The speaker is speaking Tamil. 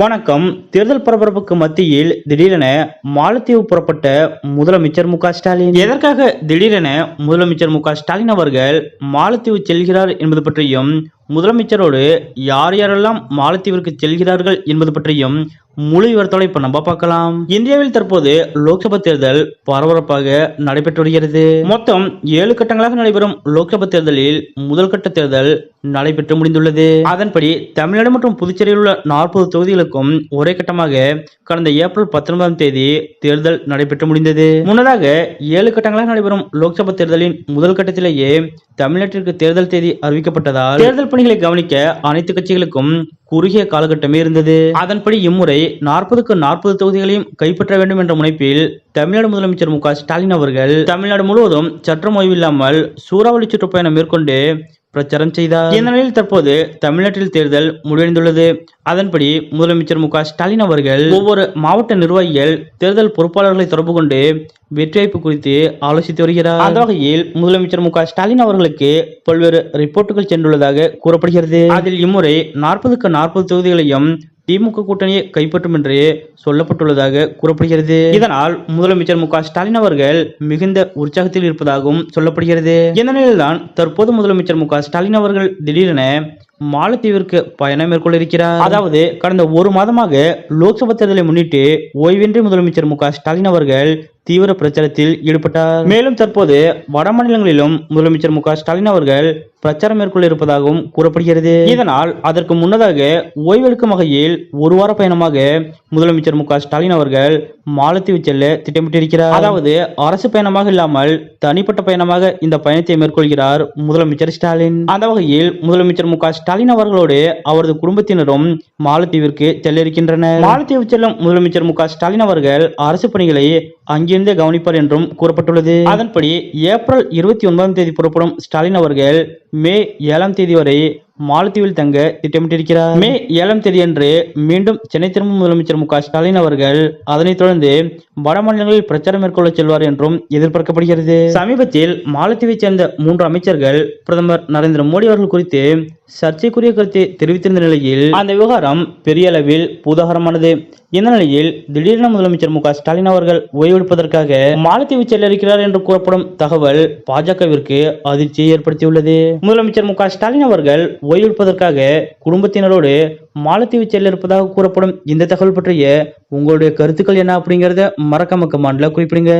வணக்கம். தேர்தல் பரபரப்புக்கு மத்தியில் திடீரென மாலத்தீவு புறப்பட்ட முதலமைச்சர் மு ஸ்டாலின். எதற்காக திடீரென முதலமைச்சர் மு ஸ்டாலின் அவர்கள் மாலத்தீவு செல்கிறார் என்பது பற்றியும் முதலமைச்சரோடு யார் யாரெல்லாம் மாலத்தீவிற்கு செல்கிறார்கள் என்பது பற்றியும் முழு விவரத்தோட இப்ப நம்ம பார்க்கலாம். இந்தியாவில் தற்போது லோக்சபா தேர்தல் பரபரப்பாக நடைபெற்று வருகிறது. மொத்தம் ஏழு கட்டங்களாக நடைபெறும் லோக்சபா தேர்தலில் முதல் கட்ட தேர்தல் நடைபெற்று முடிந்துள்ளது. அதன்படி தமிழ்நாடு மற்றும் புதுச்சேரியில் உள்ள நாற்பது தொகுதிகளுக்கும் ஒரே கட்டமாக கடந்த ஏப்ரல் பத்தொன்பதாம் தேதி தேர்தல் நடைபெற்று முடிந்தது. முன்னதாக ஏழு கட்டங்களாக நடைபெறும் லோக்சபா தேர்தலின் முதல் கட்டத்திலேயே தமிழ்நாட்டிற்கு தேர்தல் தேதி அறிவிக்கப்பட்டதால் தேர்தல் பணிகளை கவனிக்க அனைத்து கட்சிகளுக்கும் குறுகிய காலகட்டமே இருந்தது. அதன்படி இம்முறை நாற்பதுக்கு நாற்பது தொகுதிகளையும் கைப்பற்ற வேண்டும் என்ற முனைப்பில் தமிழ்நாடு முதலமைச்சர் மு க ஸ்டாலின் அவர்கள் தமிழ்நாடு முழுவதும் சற்றம் ஓய்வில்லாமல் சூறாவளி சுற்றுப்பயணம் மேற்கொண்டு பிரச்சாரம் செய்தார். இந்த நிலையில் தற்போது தமிழ்நாட்டில் தேர்தல் முடிவடைந்துள்ளது. அதன்படி முதலமைச்சர் மு க ஸ்டாலின் அவர்கள் ஒவ்வொரு மாவட்ட நிர்வாகிகள் தேர்தல் பொறுப்பாளர்களை தொடர்பு கொண்டு வெற்றி வாய்ப்பு குறித்து ஆலோசித்து வருகிறார். அந்த வகையில் முதலமைச்சர் மு ஸ்டாலின் அவர்களுக்கு பல்வேறு ரிப்போர்ட்டுகள் சென்றுள்ளதாக கூறப்படுகிறது. அதில் இம்முறை நாற்பதுக்கு நாற்பது தொகுதிகளையும் திமுக கூட்டணியை கைப்பற்றும் என்று சொல்லப்பட்டுள்ளதாக கூறப்படுகிறது. இதனால் முதலமைச்சர் மு ஸ்டாலின் அவர்கள் மிகுந்த உற்சாகத்தில் இருப்பதாகவும் சொல்லப்படுகிறது. இந்த நிலையில்தான் தற்போது முதலமைச்சர் மு ஸ்டாலின் அவர்கள் திடீரென மாலத்தீவிற்கு பயணம் மேற்கொள்ள இருக்கிறார் அதாவது கடந்த ஒரு மாதமாக லோக்சபா தேர்தலை முன்னிட்டு ஓய்வின்றி முதலமைச்சர் மு ஸ்டாலின் அவர்கள் தீவிர பிரச்சாரத்தில் ஈடுபட்டார். மேலும் தற்போது வட மாநிலங்களிலும் முதலமைச்சர் மு ஸ்டாலின் அவர்கள் பிரச்சாரம் மேற்கொள்ள இருப்பதாகவும் கூறப்படுகிறது. இதனால் அதற்கு முன்னதாக ஓய்வெடுக்கும் வகையில் ஒரு வார பயணமாக முதலமைச்சர் மு ஸ்டாலின் அவர்கள் மாலத்தீவு செல்ல திட்டமிட்டிருக்கிறார். அதாவது அரசு பயணமாக இல்லாமல் தனிப்பட்ட பயணமாக இந்த பயணத்தை மேற்கொள்கிறார் முதலமைச்சர் ஸ்டாலின். அந்த வகையில் முதலமைச்சர் மு ஸ்டாலின் அவர்களோடு அவரது குடும்பத்தினரும் மாலத்தீவிற்கு செல்ல இருக்கின்றனர். மாலத்தீவு செல்லும் முதலமைச்சர் மு ஸ்டாலின் அவர்கள் அரசு பணிகளை அங்கிருந்தே கவனிப்பார் என்றும் கூறப்பட்டுள்ளது. அதன்படி ஏப்ரல் இருபத்தி ஒன்பதாம் தேதி புறப்படும் ஸ்டாலின் அவர்கள் மே ஏழாம் தேதி வரை மாலத்தீவில் தங்க திட்டமிட்டிருக்கிறார். மே ஏழாம் தேதி அன்று மீண்டும் சென்னை திரும்பும் முதலமைச்சர் மு க ஸ்டாலின் அவர்கள் அதனைத் தொடர்ந்து வட மாநிலங்களில் பிரச்சாரம் மேற்கொள்ள செல்வார் என்றும் எதிர்பார்க்கப்படுகிறது. சமீபத்தில் மாலத்தீவைச் சேர்ந்த மூன்று அமைச்சர்கள் பிரதமர் நரேந்திர மோடி அவர்கள் குறித்து சர்ச்சைக்குரிய கருத்தை தெரிவித்திருந்த நிலையில் அந்த விவகாரம் பெரிய அளவில் பூதாகரமானது. இந்த நிலையில் திடீரென முதலமைச்சர் மு ஸ்டாலின் அவர்கள் ஓய்வெடுப்பதற்காக மாலத்தீவு செல்ல இருக்கிறார் என்று கூறப்படும் தகவல் பாஜகவிற்கு அதிர்ச்சியை ஏற்படுத்தியுள்ளது. முதலமைச்சர் மு ஸ்டாலின் அவர்கள் ஓய்வெடுப்பதற்காக குடும்பத்தினரோடு மாலத்தீவு செல்ல இருப்பதாக கூறப்படும் இந்த தகவல் பற்றிய உங்களுடைய கருத்துக்கள் என்ன அப்படிங்கறத மறக்காம கமாண்ட்ல குறிப்பிடுங்க.